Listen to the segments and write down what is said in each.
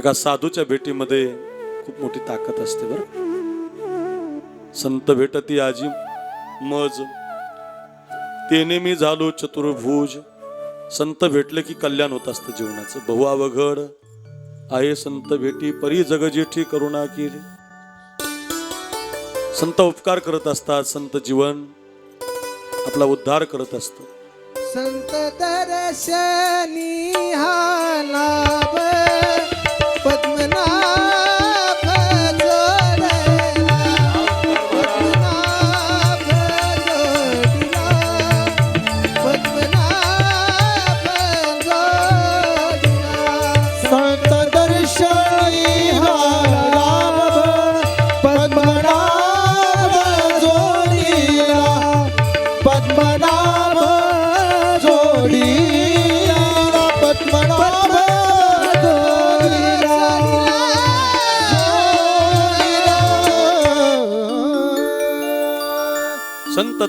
एका साधूच्या भेटीमध्ये खूप मोठी ताकद असते बरं. संत भेटती आजी मज. तेने मी झालो चतुर्भुज. संत भेटले की कल्याण होत असतं जीवनाचं. बहु अवघड आहे संत भेटी परी जग जेठी करुणा केली. संत उपकार करत असतात संत जीवन आपला उद्धार करत असतो. संत दर्शनी हा लाभ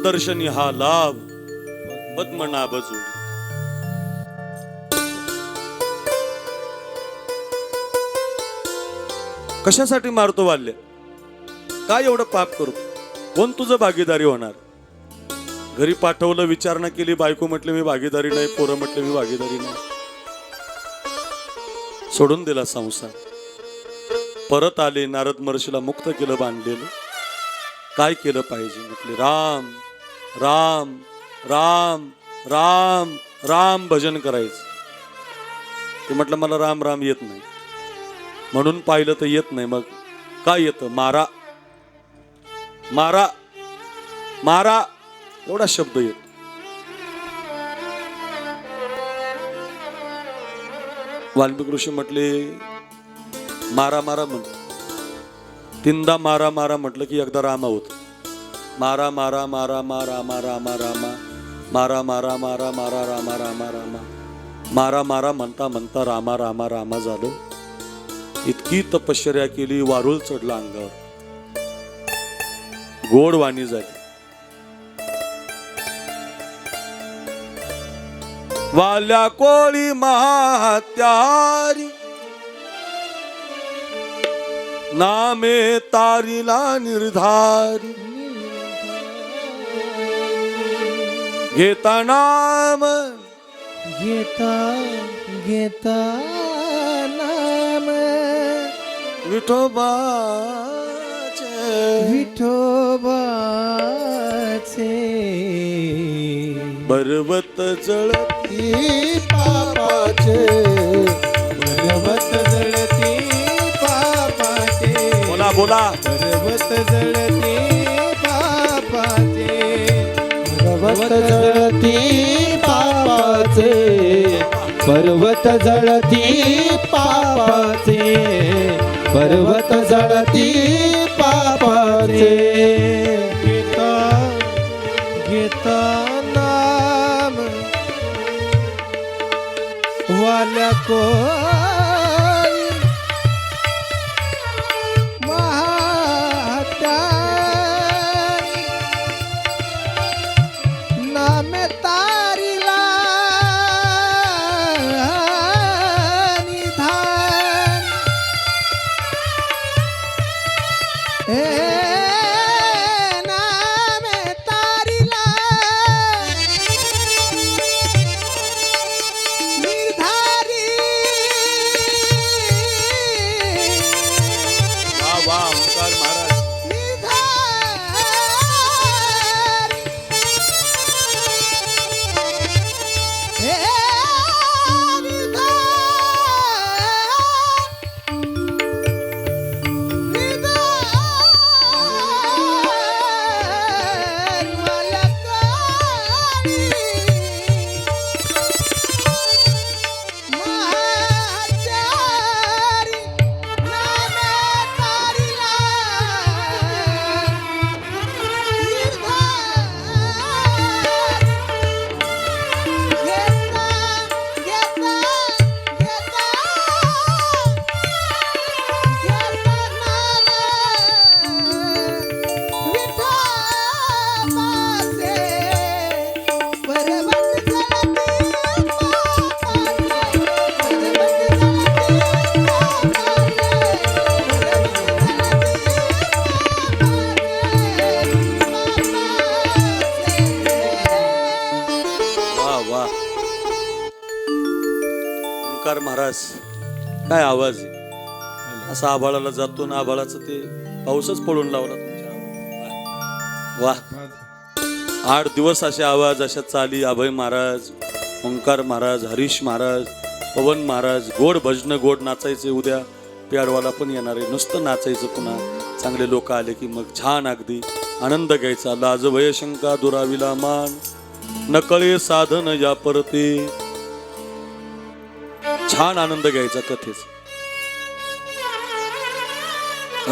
दर्शनी हा लाभ पद्मनाभ जोडी कशासाठी मारतो वाल्य? काय एवढं पाप करू? कोण तुझं भागीदारी होणार? घरी पाठवलं विचारणा केली बायको म्हटले मी भागीदारी नाही पोरं म्हटले मी भागीदारी नाही. सोडून दिला संसार. परत आले नारद महर्षीला मुक्त केलं बांधलेलं. काय केलं पाहिजे? म्हटले राम राम राम राम राम भजन करायचं. ते म्हटलं मला राम राम येत नाही. म्हणून पाहिलं तर येत नाही. मग काय येतं? मारा. मारा. मारा. एवढा शब्द येतो. वाल्मिक ऋषी म्हटले मारा मारा म्हण तीनदा मारा मारा म्हटलं की एकदा रामा होतं मारा मारा मारा मारा रामा रामा रामा मारा मारा मारा मारा रामा रामा रामा. मारा मारा म्हणता म्हणता रामा रामा रामा झालं. इतकी तपश्चर्या केली वारुळ चढला अंगावर. गोड वाणी झाली. वाल्या कोळी महात्यारी नामे तारीला निर्धारी. घेता नाम. घेता घेता नाम. विठोबाचे विठोबाचे पर्वत जळती पापाचे. पर्वत जळती पापाचे. बोला बोला. पर्वत जळती पर्वत जळती पापाचे पर्वत जळती पापाचे पर्वत जळती पापाचे. गीता गीता नाम वाल्या को काय आवाज आहे? असा आभाळाला जातो ना आभाळाचं ते पाऊसच पडून लावला तुमच्या. वा आठ दिवस असे आवाज अशा चाली अभय महाराज ओंकार महाराज हरीश महाराज पवन महाराज गोड भजन गोड नाचायचे उद्या. प्याडवाला पण येणार आहे. नुसतं नाचायचं पुन्हा. चांगले लोक आले की मग छान अगदी. आनंद घ्यायचा. लाज भयशंका दुराविला मान. नकळे साधन या परते. छान आनंद घ्यायचा कथेचा.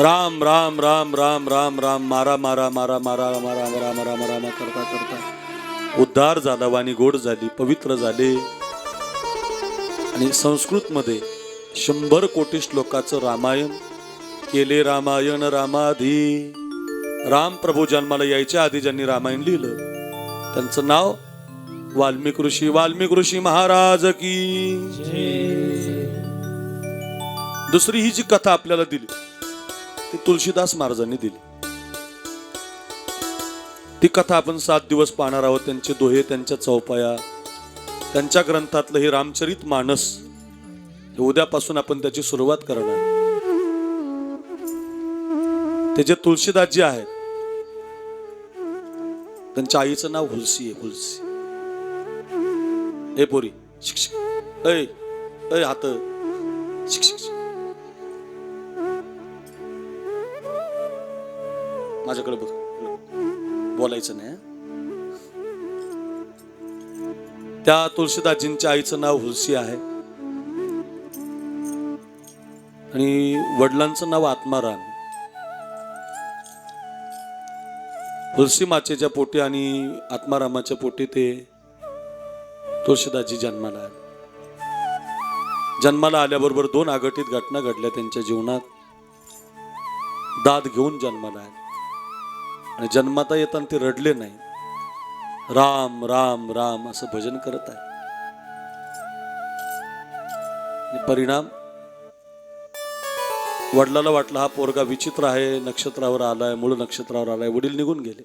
राम राम राम राम राम राम मारा मारा मारा मारा मारा मारा मारा मारा करता करता. उद्धार झाला वाणी गोड झाली पवित्र झाले. आणि संस्कृत मध्ये शंभर कोटी श्लोकाचं रामायण केले रामायण रामाधी. राम प्रभू जन्माला यायच्या आधी ज्यांनी रामायण लिहिलं त्यांचं नाव वाल्मिक ऋषी वाल्मिक ऋषी महाराज की. दुसरी ही जी कथा आपल्याला दिली ती तुलसीदास महाराजांनी दिली. ती कथा आपण सात दिवस पाहणार आहोत. त्यांचे दोहे त्यांच्या चौपाया त्यांच्या ग्रंथातलं हे रामचरित मानस हे उद्यापासून आपण त्याची सुरुवात करणार ते जे तुलसीदासजी आहेत त्यांच्या आईचं नाव हुलसी आहे हुलसी. ए पोरी शिक्षक ऐ ऐ हात शिक्षक माझ्याकडे बघ. बोलायचं नाही त्या तुळशीदाजींच्या आईचं नाव हुलसी आहे. आणि वडिलांचं नाव आत्माराम. हुलसी माचेच्या पोटी आणि आत्मारामाच्या पोटी ते तुळशीदाजी जन्माला आले. जन्माला आल्याबरोबर दोन आघटित घटना घडल्या त्यांच्या जीवनात. दाद घेऊन जन्माला आले. आणि जन्माता येताना ते रडले नाही. राम राम राम असं भजन करत आहे. परिणाम? वडिलाला वाटलं हा पोरगा विचित्र आहे नक्षत्रावर आलाय मूळ नक्षत्रावर आलाय वडील निघून गेले.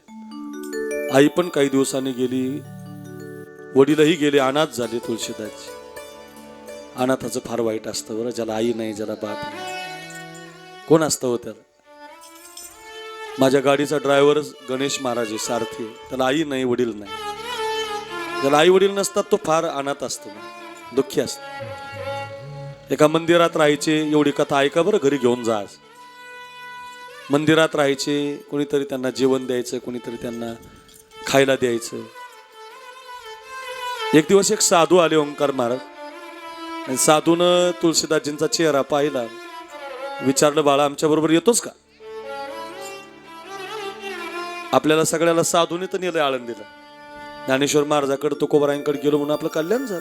आई पण काही दिवसांनी गेली वडीलही गेले अनाथ झाले तुळशीदासजी अनाथाचं फार वाईट असतं बरं ज्याला आई नाही ज्याला बाप नाही. कोण असतं हो त्याला? माझ्या गाडीचा ड्रायव्हर गणेश महाराज आहे. सारथी त्याला आई नाही वडील नाही. त्याला आई वडील नसतात तो फार अनाथ असतो. दुःखी असतो. एका मंदिरात राहायचे एवढी कथा ऐका बरं घरी घेऊन जा मंदिरात राहायचे कोणीतरी त्यांना जेवण द्यायचं कोणीतरी त्यांना खायला द्यायचं. एक दिवस एक साधू आले ओंकार महाराज. आणि साधूनं तुळशीदासजींचा चेहरा पाहिला. विचारलं बाळा आमच्या बरोबर येतोच का? आपल्याला सगळ्याला साधूने तर नेलंय आळंदीला. ज्ञानेश्वर महाराजाकडे तुकोबरायांकडे गेलो म्हणून आपलं कल्याण झालं.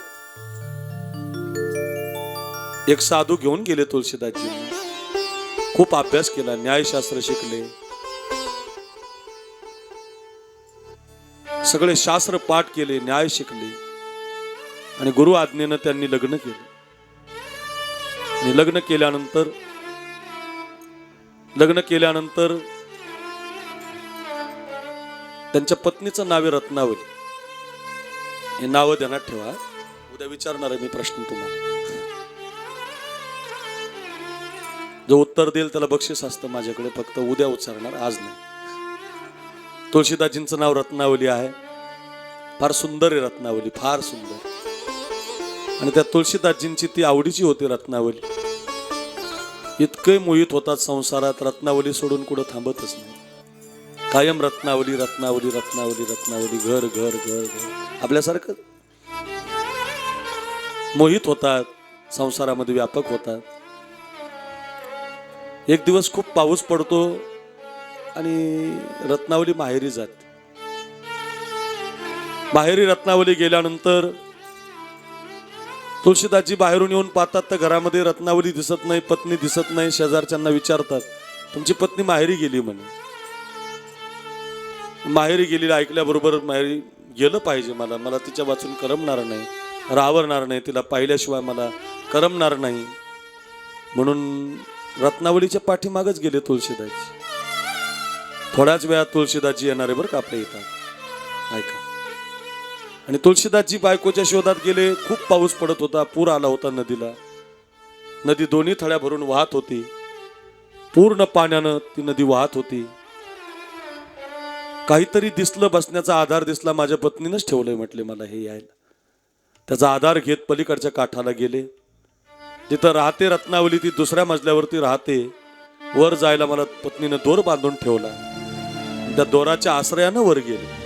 एक साधू घेऊन गेले तुळशीदासजी. खूप अभ्यास केला न्यायशास्त्र शिकले. सगळे शास्त्र पाठ केले न्याय शिकले. आणि गुरु आज्ञेनं त्यांनी लग्न केलं. लग्न केल्यानंतर लग्न केल्यानंतर त्यांच्या पत्नीचं नाव आहे रत्नावली. हे नावं ध्यानात ठेवा. उद्या विचारणार आहे मी प्रश्न तुम्हाला. जो उत्तर देईल त्याला बक्षीस असतं माझ्याकडे फक्त उद्या उच्चारणार आज नाही. तुळशीदाजींचं नाव रत्नावली आहे. फार सुंदर आहे रत्नावली फार सुंदर. आणि त्या तुळशीदासजींची ती आवडीची होती रत्नावली. इतके मोहित होतात संसारात रत्नावली सोडून कुठं थांबतच नाही. कायम रत्नावली रत्नावली रत्नावली रत्नावली घर घर घर घर. आपल्यासारखं. मोहित होतात संसारामध्ये व्यापक होतात. एक दिवस खूप पाऊस पडतो आणि रत्नावली माहेरी जाते. माहेरी रत्नावली गेल्यानंतर तुळशीदासजी बाहेरून येऊन पाहतात तर घरामध्ये रत्नावली दिसत नाही पत्नी दिसत नाही. शेजारच्यांना विचारतात तुमची पत्नी माहेरी गेली म्हणे. माहेरी गेलेली ऐकल्याबरोबर माहेरी गेलं पाहिजे मला. मला तिच्या वाचून करमणार नाही रावरणार नाही तिला पाहिल्याशिवाय मला करमणार नाही. म्हणून रत्नावलीच्या पाठीमागच गेले तुळशीदाजी थोड्याच वेळात तुळशीदासजी येणार आहे बरं का आपल्या इथं. ऐका. आणि तुळशीदासजी बायकोच्या शोधात गेले खूप पाऊस पडत होता पूर आला होता नदीला. नदी दोन्ही थळ्या भरून वाहत होती. पूर्ण पाण्यानं ती नदी वाहत होती. काहीतरी दिसलं बसण्याचा आधार दिसला माझ्या पत्नीनंच ठेवलंय म्हटले मला हे यायला. त्याचा आधार घेत पलीकडच्या काठाला गेले. जिथं राहते रत्नावली ती दुसऱ्या मजल्यावरती राहते. वर जायला मला पत्नीनं दोर बांधून ठेवला. त्या दोराच्या आश्रयानं वर गेले.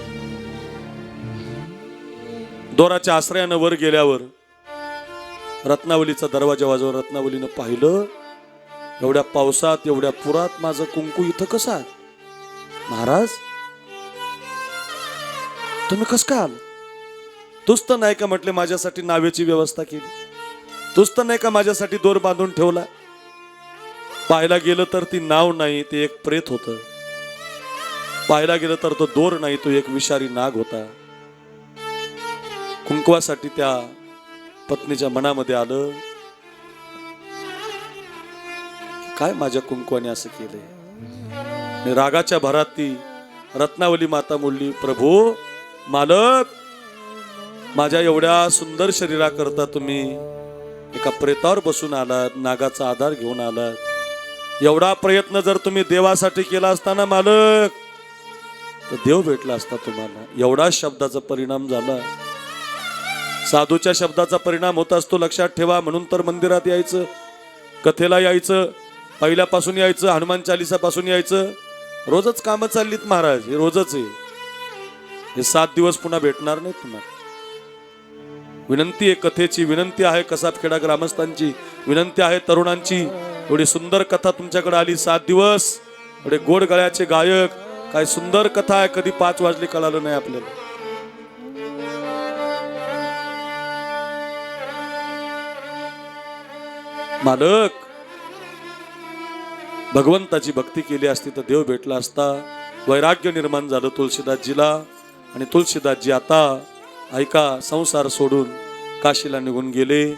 दोराच्या आश्रयानं वर गेल्यावर रत्नावलीचा दरवाजा वाजवून रत्नावलीनं पाहिलं. एवढ्या पावसात एवढ्या पुरात माझं कुंकू इथं कसं आहे? महाराज तुम्ही कस काय आलो? तूच तर नाही का म्हटले माझ्यासाठी नावेची व्यवस्था केली? तूच तर नाही का माझ्यासाठी दोर बांधून ठेवला? पाहायला गेलं तर ती नाव नाही ते एक प्रेत होत. पाहायला गेलं तर तो दोर नाही तो एक विषारी नाग होता. कुंकवासाठी त्या पत्नीच्या मनामध्ये आलं काय माझ्या कुंकवाने असं केलंय? रागाच्या भरात ती रत्नावली माता मुलली प्रभू मालक माझ्या एवढ्या सुंदर शरीराकरता तुम्ही एका प्रेतावर बसून आलात नागाचा आधार घेऊन आलात. एवढा प्रयत्न जर तुम्ही देवासाठी केला असताना मालक तर देव भेटला असता तुम्हाला. एवढा शब्दाचा परिणाम झाला. साधूच्या शब्दाचा परिणाम होत असतो लक्षात ठेवा. म्हणून तर मंदिरात यायचं कथेला यायचं पहिल्यापासून यायचं हनुमान चालिसापासून यायचं. रोजच कामं चाललीत महाराज हे रोजच आहे. हे सात दिवस पुन्हा भेटणार नाही तुम्हाला. विनंती आहे कथेची विनंती आहे कसाबखेडा ग्रामस्थांची विनंती आहे तरुणांची. एवढी सुंदर कथा तुमच्याकडे आली सात दिवस. एवढे गोड गळ्याचे गायक. काय सुंदर कथा आहे कधी पाच वाजली कळालं नाही आपल्याला. मालक भगवंताची भक्ती केली असती तर देव भेटला असता. वैराग्य निर्माण झालं तुलसीदासजीला. आणि तुलसीदासजी आता ऐका संसार सोडून काशीला निघून गेले.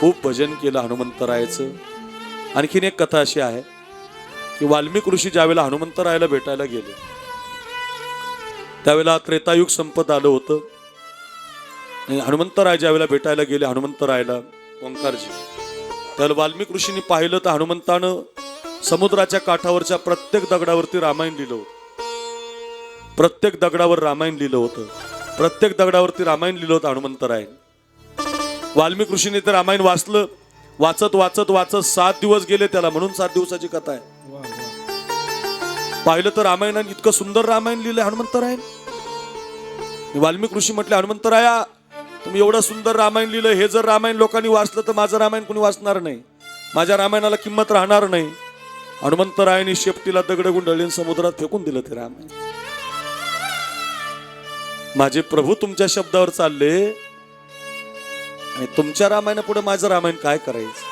खूप भजन केलं हनुमंतरायाचं. आणखीन एक कथा अशी आहे की वाल्मिक ऋषी ज्यावेळेला हनुमंतरायाला भेटायला गेले त्यावेळेला त्रेतायुग संपत आलं होतं. आणि हनुमंतराय ज्यावेळेला भेटायला गेले हनुमंतरायला ओंकारजी. त्यावेळेला वाल्मिक ऋषींनी पाहिलं तर हनुमंतानं समुद्राच्या काठावरच्या प्रत्येक दगडावरती रामायण लिहिलं होतं. प्रत्येक दगडावर रामायण लिहिलं होतं. प्रत्येक दगडावरती रामायण लिहिलं होतं हनुमंतराय वाल्मिक ऋषीने ते रामायण वाचलं. वाचत वाचत वाचत सात दिवस गेले त्याला. म्हणून सात दिवसाची कथा आहे. पाहिलं तर रामायणाने इतकं सुंदर रामायण लिहिलं हनुमंतराय वाल्मिक ऋषी म्हटले हनुमंतराया तुम्ही एवढं सुंदर रामायण लिहिलं. हे जर रामायण लोकांनी वाचलं तर माझं रामायण कोणी वाचणार नाही. माझ्या रामायणाला किंमत राहणार नाही. हनुमंतरायाने शेपटीला दगड गुंडळीन समुद्रात फेकून दिलं ते रामायण. माझे प्रभू तुमच्या शब्दावर चालले. आणि तुमच्या रामायणापुढे माझं रामायण काय करायचं?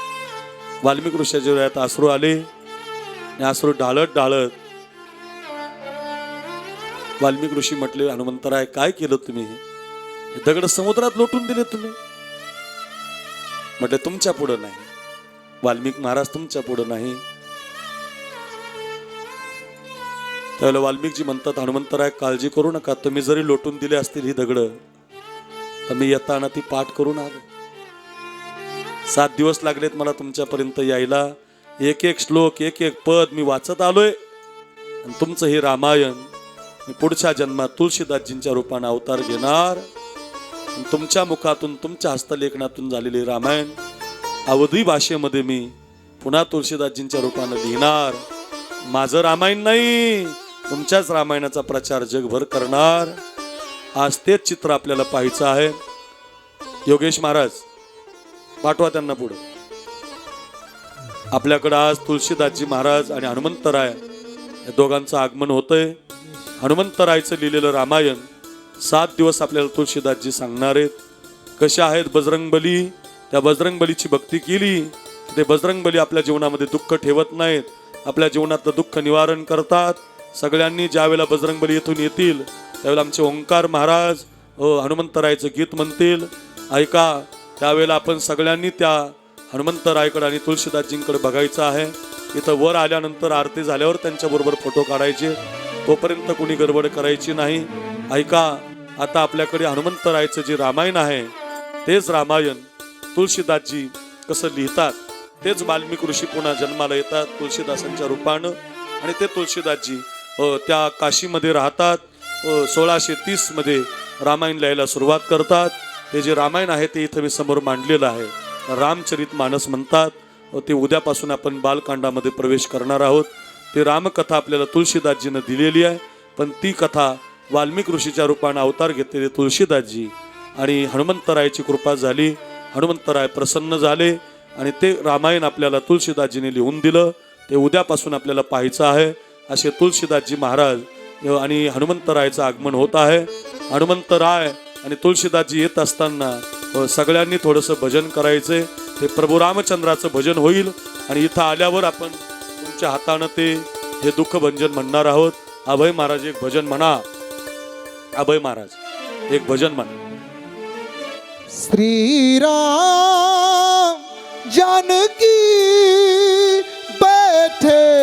वाल्मिक ऋषाजीवयात आसरू आले. आणि आसरू ढाळत ढाळत वाल्मिक ऋषी म्हटले हनुमंतराय काय केलं तुम्ही? हे दगड समुद्रात लोटून दिले तुम्ही. म्हटले तुमच्या पुढं नाही. वाल्मिक महाराज तुमच्या पुढं नाही. त्यावेळेला वाल्मिकजी म्हणतात हनुमंतराय काळजी करू नका. तुम्ही जरी लोटून दिले असतील ही दगड तर मी येताना ती पाठ करून आलो. सात दिवस लागलेत मला तुमच्यापर्यंत यायला. एक एक श्लोक एक एक पद मी वाचत आलोय. आणि तुमचं हे रामायण मी पुढच्या जन्मात तुळशीदासजींच्या रूपाने अवतार घेणार. तुमच्या मुखातून तुमच्या हस्तलेखनातून झालेले रामायण अवधी भाषेमध्ये मी पुन्हा तुळशीदासजींच्या रूपानं लिहिणार. माझं रामायण नाही. तुमच्याच रामायणाचा प्रचार जगभर करणार. आज तेच चित्र आपल्याला पाहायचं आहे. योगेश महाराज पाठवा त्यांना पुढे. आपल्याकडं आज तुळशीदासजी महाराज आणि हनुमंतराय या दोघांचं आगमन होतंय. हनुमंतरायचं लिहिलेलं रामायण सात दिवस आपल्याला तुळशीदासजी सांगणार आहेत. कशा आहेत बजरंगबली? त्या बजरंगबलीची भक्ती केली. ते बजरंगबली आपल्या जीवनामध्ये दुःख ठेवत नाहीत. आपल्या जीवनातलं दुःख निवारण करतात. सगळ्यांनी ज्यावेळेला बजरंगबली येथून येतील त्यावेळेला आमचे ओंकार महाराज हनुमंतरायचं गीत म्हणतील. ऐका त्यावेळेला आपण सगळ्यांनी त्या हनुमंतरायकडे आणि तुळशीदासजींकडे बघायचं आहे. इथं वर आल्यानंतर आरती झाल्यावर त्यांच्याबरोबर फोटो काढायचे. तोपर्यंत कुणी गडबड करायची नाही. ऐका आता आपल्याकडे हनुमंतरायचं जे रामायण आहे तेच रामायण तुळशीदासजी कसं लिहितात तेच वाल्मिक ऋषी पुन्हा जन्माला येतात तुळशीदासांच्या रूपानं. आणि ते तुळशीदासजी त्या काशीमध्ये राहतात. सोळाशे तीसमध्ये रामायण लिहायला सुरुवात करतात. ते जे रामायण आहे ते इथं मी समोर मांडलेलं आहे. रामचरित मानस म्हणतात. व ते उद्यापासून आपण बालकांडामध्ये प्रवेश करणार आहोत. ते रामकथा आपल्याला तुळशीदासजीनं दिलेली आहे. पण ती कथा वाल्मिक ऋषीच्या रूपानं अवतार घेतलेले तुळशीदासजी आणि हनुमंतरायाची कृपा झाली. हनुमंतराय प्रसन्न झाले आणि ते रामायण आपल्याला तुळशीदासजीने लिहून दिलं. ते उद्यापासून आपल्याला पाहायचं आहे. असे तुळशीदासजी महाराज आणि आणि हनुमंतरायचं आगमन होत आहे. हनुमंतराय आणि तुळशीदासजी येत असताना सगळ्यांनी थोडंसं भजन करायचे. ते प्रभू रामचंद्राचं भजन होईल आणि इथं आल्यावर आपण तुमच्या हातानं ते हे दुःख भंजन म्हणणार आहोत. अभय महाराज एक भजन म्हणा. अभय महाराज एक भजन म्हणा. श्रीराम जानकी बैठे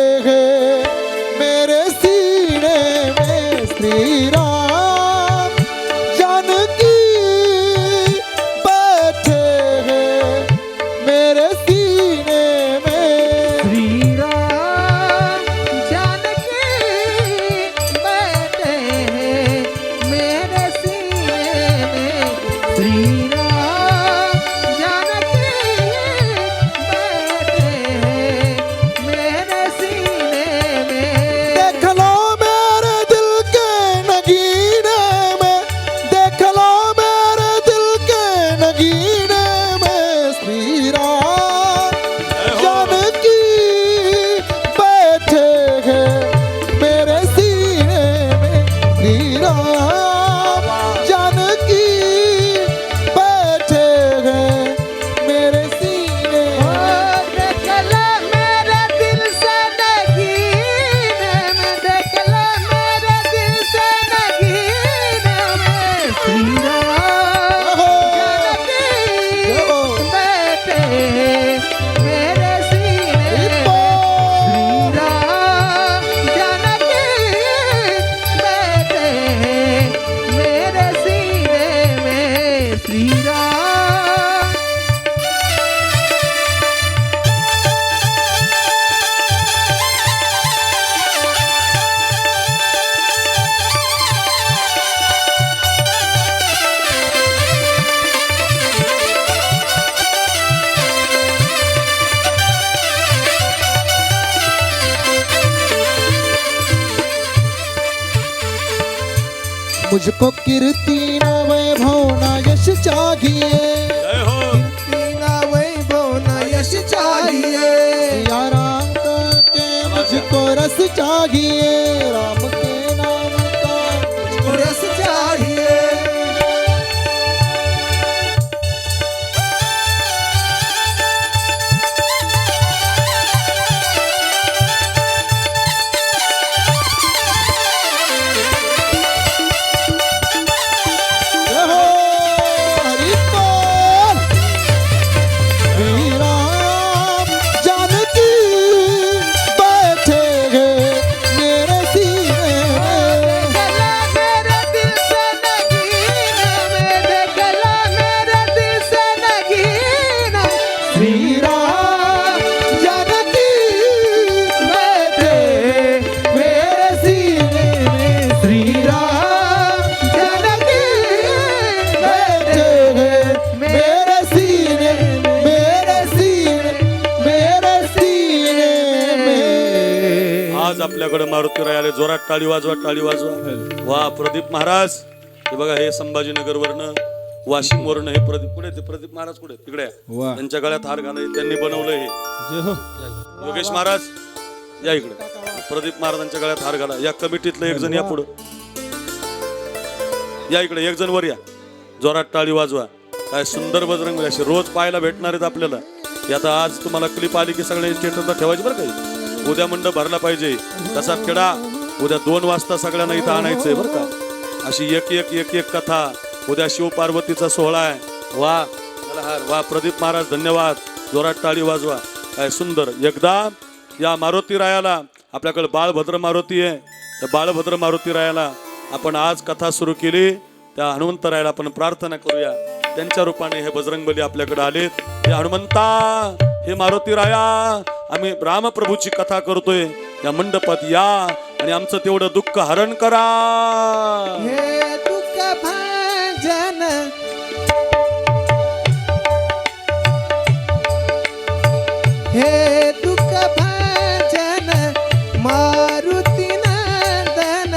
मुझको कीर्ति न वैभव न यश चाहिए। जय हो। वैभव न यश चाहिए। का के मुझको रस चाहिए। आपल्याकडे मारुती रायाले जोरात टाळी वाजवा टाळी वाजवा. वा प्रदीप महाराज. हे बघा हे संभाजीनगर वरनं वाशिम वरनं हे प्रदीप. कुठे ते प्रदीप महाराज कुठे? तिकडे आहे. त्यांच्या गळ्यात हार घालाय त्यांनी बनवलं हे. हो. योगेश महाराज या इकडे. प्रदीप महाराजांच्या गळ्यात हार घाला. या कमिटीतलं एक जण या पुढं. या इकडे एक जण वर या. जोरात टाळी वाजवा. काय सुंदर बजरंग असे रोज पाहायला भेटणार आहेत आपल्याला. हे आता आज तुम्हाला क्लिप आली की सगळ्या स्टेटसला ठेवायची बरं काही उद्या मंडप भरला पाहिजे. तसा खेळा उद्या दोन वाजता सगळ्यांना इथं आणायचंय बरं का? अशी एक एक एक एक कथा. उद्या शिवपार्वतीचा सोहळा आहे. वा वा प्रदीप महाराज धन्यवाद. जोरात टाळी वाजवा. काय सुंदर. एकदा या मारुती रायाला आपल्याकडे बाळभद्र मारुती आहे. त्या बाळभद्र मारुती रायाला आपण आज कथा सुरू केली. त्या हनुमंत रायाला आपण प्रार्थना करूया. त्यांच्या रूपाने हे बजरंगबली आपल्याकडे आलेत. हे हनुमंता! हे मारुती राया आम्ही रामप्रभूची कथा करतोय. या मंडपात या आणि आमचं तेवढं दुःख हरण करा. हे दुःख भाजन. हे दुःख भाजन. मारुती नंदन.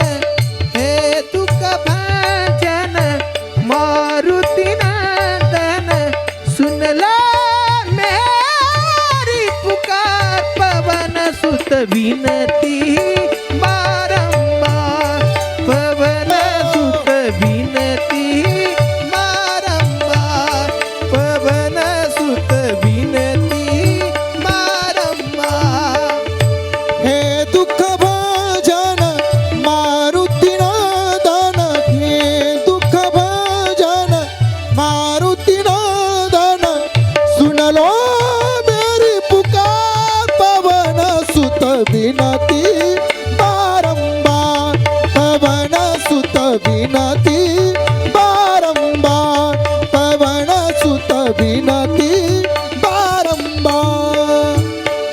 हे दुःख भाजन. मारुती नंदन सुत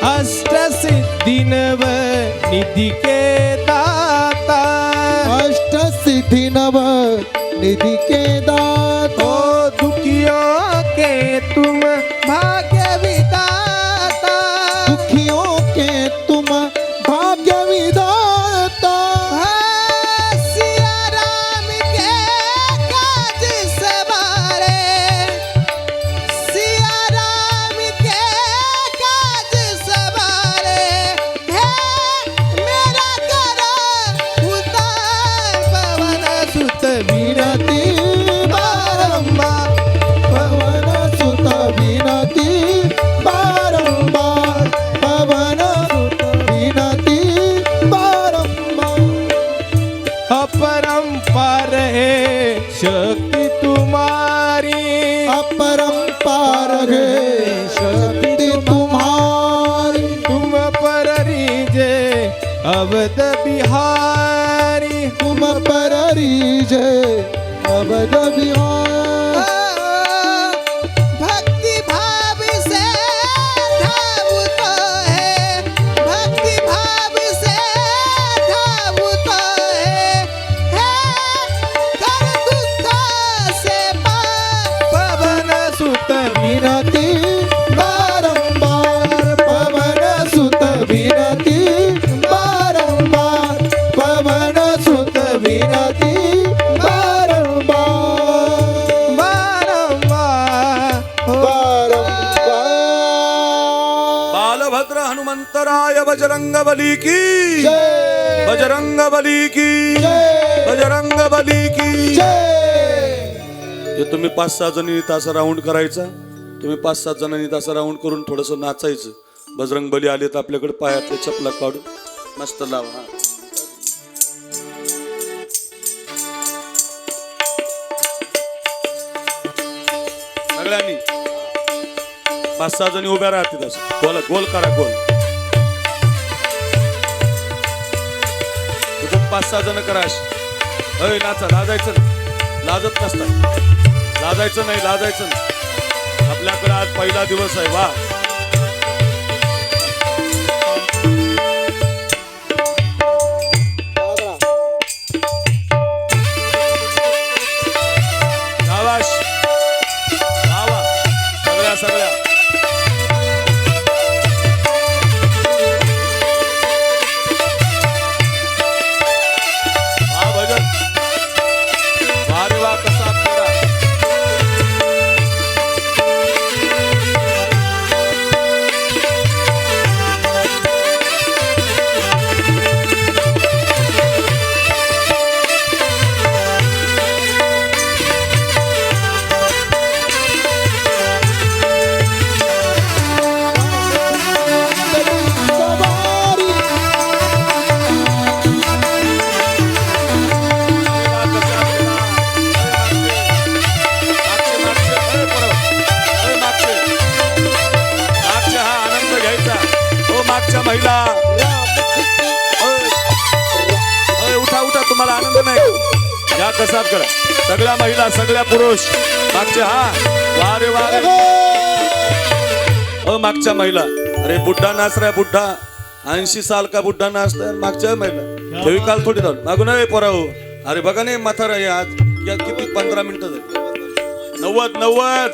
अष्टसिद्धिनव निधि के दाता अष्ट सिद्धि नव निधि के दाता ओ दुखियों के तुम भाग्य अपरंपार है शक्ति तुम्हारी। अपरंपार है शक्ति तुम्हारी। तुम पर रीजे अवध बिहारी। तुम पर रीजे अवध विहार हनुमंतराय बजरंग बली की। बजरंग बली की। बजरंग बली की। तुम्ही पाच सहा जणी तासा राऊंड करायचा. तुम्ही पाच सात जणांनी तासा राऊंड करून थोडस नाचायचं. बजरंग बली आले तर आपल्याकडे पायातले चपला काढू मस्त लावा हा. सगळ्यांनी. पाच सहा जणी उभ्या राहतील असं. गोल गोल करा गोल. पाच सहा जण कराश अय नाचा लाजायचं लाजत नसता लाजायचं नाही लाजायचं नाही. आपल्याकडे आज पहिला दिवस आहे वा. हा करा. सगळ्या महिला सगळ्या पुरुष मागच्या हा. वा रे वा रे अ मागच्या महिला. अरे बुड्ढा नाच रे बुड्ढा. ऐंशी साल का बुड्ढा नाचताय मागच्या महिला. फेविकाल थोडी लावून मागून ए पोराहो. अरे बघा नाही म्हातारा आज. या किती पंधरा मिनिटं झाली. नव्वद नव्वद.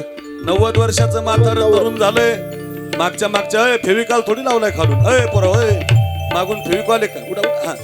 नव्वद वर्षाचं म्हातार तरुण झालंय. मागच्या मागच्या फेविकाल थोडी लावलाय खालून. अय पोरा अय मागून फेविकॉल आहे का? उडा उडा. हा.